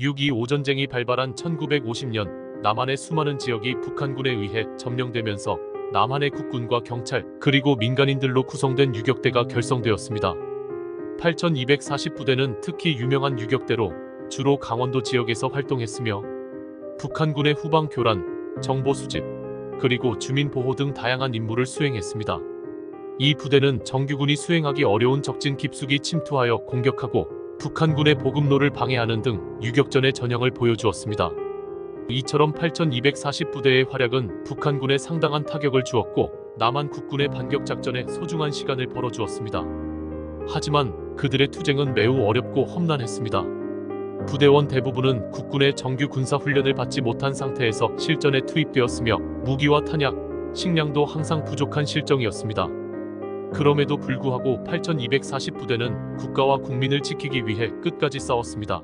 6.25 전쟁이 발발한 1950년 남한의 수많은 지역이 북한군에 의해 점령되면서 남한의 국군과 경찰 그리고 민간인들로 구성된 유격대가 결성되었습니다. 8240부대는 특히 유명한 유격대로 주로 강원도 지역에서 활동했으며 북한군의 후방 교란, 정보 수집, 그리고 주민 보호 등 다양한 임무를 수행했습니다. 이 부대는 정규군이 수행하기 어려운 적진 깊숙이 침투하여 공격하고 북한군의 보급로를 방해하는 등 유격전의 전형을 보여주었습니다. 이처럼 8240부대의 활약은 북한군에 상당한 타격을 주었고 남한 국군의 반격 작전에 소중한 시간을 벌어주었습니다. 하지만 그들의 투쟁은 매우 어렵고 험난했습니다. 부대원 대부분은 국군의 정규 군사 훈련을 받지 못한 상태에서 실전에 투입되었으며 무기와 탄약, 식량도 항상 부족한 실정이었습니다. 그럼에도 불구하고 8240 부대는 국가와 국민을 지키기 위해 끝까지 싸웠습니다.